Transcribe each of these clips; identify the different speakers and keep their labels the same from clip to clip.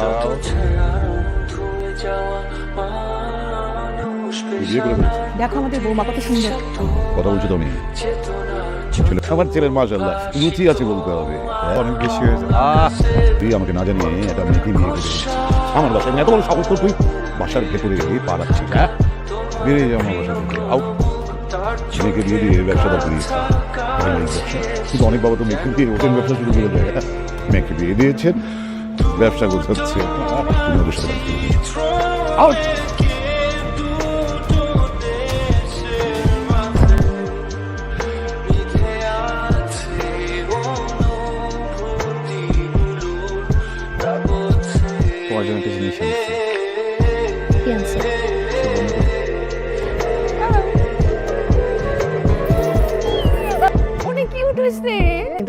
Speaker 1: দাঁড়াও আছে বলতে হবে। অনেক আহ, আমাকে না তুই। বাসার ভেতরে হ্যাঁ? বেরিয়ে আমার বিয়ে দিয়ে কিন্তু অনেক বাবা তো মেয়েকে দিয়ে ব্যবসা শুরু করে দেয় হ্যাঁ? মেয়েকে দিয়েছেন। ব্যবসা গোছাচ্ছে।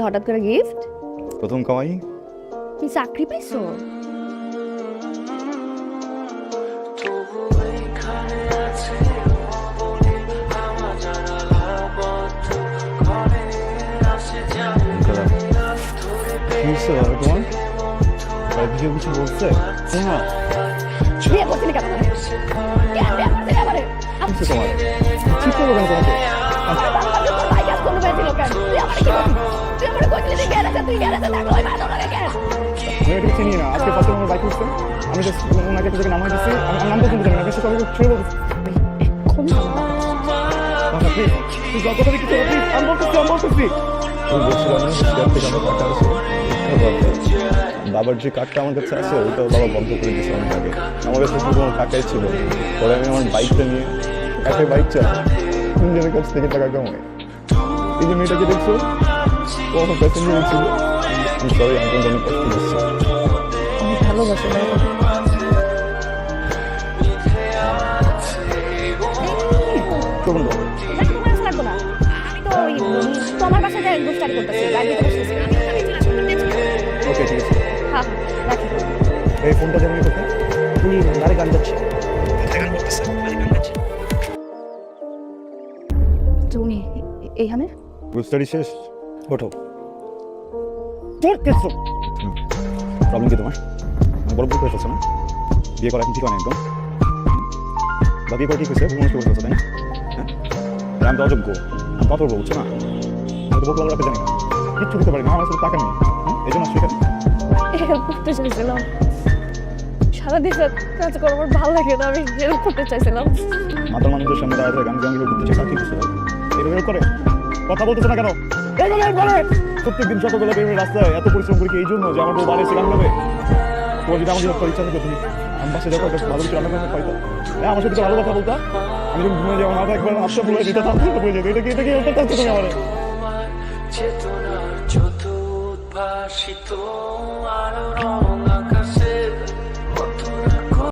Speaker 2: হঠাৎ করে গিফট?
Speaker 3: প্রথম কামাই?
Speaker 2: কি চাকরি পাইছো?
Speaker 3: কি হচ্ছে তোমার? বাড়ি থেকে কিছু বলছে? না
Speaker 2: বিয়ে কেন কেন বিয়ে আমারে? আমি
Speaker 3: হচ্ছে তোমার। ঠিক করব? কেন? তোমাকে
Speaker 2: তুই ওই ভালো লাগে কেন
Speaker 3: চিনি না আজকে বাইক উঠছে আমি জাস্ট ওনাকে একটা জায়গায় নামাই দিচ্ছি। আমি আমার নামটা কিন্তু জানি না বেশি সবাইকে ছুঁয়ে বলতেছি
Speaker 2: এখন
Speaker 3: বাবা প্লিজ কিছু আমি বলতেছি আমি বলতেছি। আমি বলছিলাম না শেয়ার থেকে আমার টাকা আছে বাবার যে কার্ডটা আমার কাছে আছে ওইটা বাবা বন্ধ করে দিয়েছে অনেক আগে। আমার কাছে শুধু কোনো টাকাই ছিল পরে আমি আমার বাইকটা নিয়ে একাই বাইক চালাই তিনজনের কাছ থেকে টাকা কামাই। এই যে মেয়েটাকে দেখছ ও আমার প্যাসেঞ্জার ছিল আমি সবাই আমি অনেক কষ্ট দিচ্ছি
Speaker 2: আমি ভালোবাসি তোমার তোমার বাসায় যাই গোস্টারি করতেছি তুমি।
Speaker 3: ওকে ঠিক আছে
Speaker 2: হ্যাঁ রাখি
Speaker 3: এই ফোনটা যেমন কোথায় তুই গাড়ি গান যাচ্ছে
Speaker 2: তুমি এইখানে
Speaker 3: স্টাডি শেষ ওঠো। তোর কেসো। প্রবলেম কি তোমার? আমি বড় ভুল করে ফেলছো না? বিয়ে করা ঠিক হয় না একদম। বা বিয়ে করা ঠিক হয়েছে ভুল করে ফেলছো তাই না? হ্যাঁ? আমি তো অযোগ্য আমি কত করব বুঝছ না? আমি তো বলতে রাখতে জানি না। কিচ্ছু দিতে পারি না আমার সাথে টাকা নেই। এই জন্য আসছি এখানে?
Speaker 2: হেল্প করতে চাইছিলাম। সারাদিন কাজ করে আমার ভালো লাগে না আমি হেল্প করতে চাইছিলাম।
Speaker 3: মাতার মানুষের সামনে দাঁড়াতে গান গান করতে চাই কি কিছু এভাবে করে? কথা বলতেছো না কেন? প্রত্যেক দিন সকালবেলা বেরোবে রাস্তায় এত পরিশ্রম করি এই জন্য যে আমার বউ বাড়ি এসে গান গাবে তোমার যদি আমাকে করার ইচ্ছা থাকে, তুমি আমি বাসে যাব ভালো কিছু রান্না করে পাইতো। হ্যাঁ আমার সাথে ভালো কথা বলতা। আমি যখন ঘুমিয়ে যাব মাথা একবার আশা বলে দিতে থাকতে বলে যেত। এটা কি এটা কি এটা করছ তুমি আমার?
Speaker 4: চেতনার চতুর্ভাষিত আলোড়ন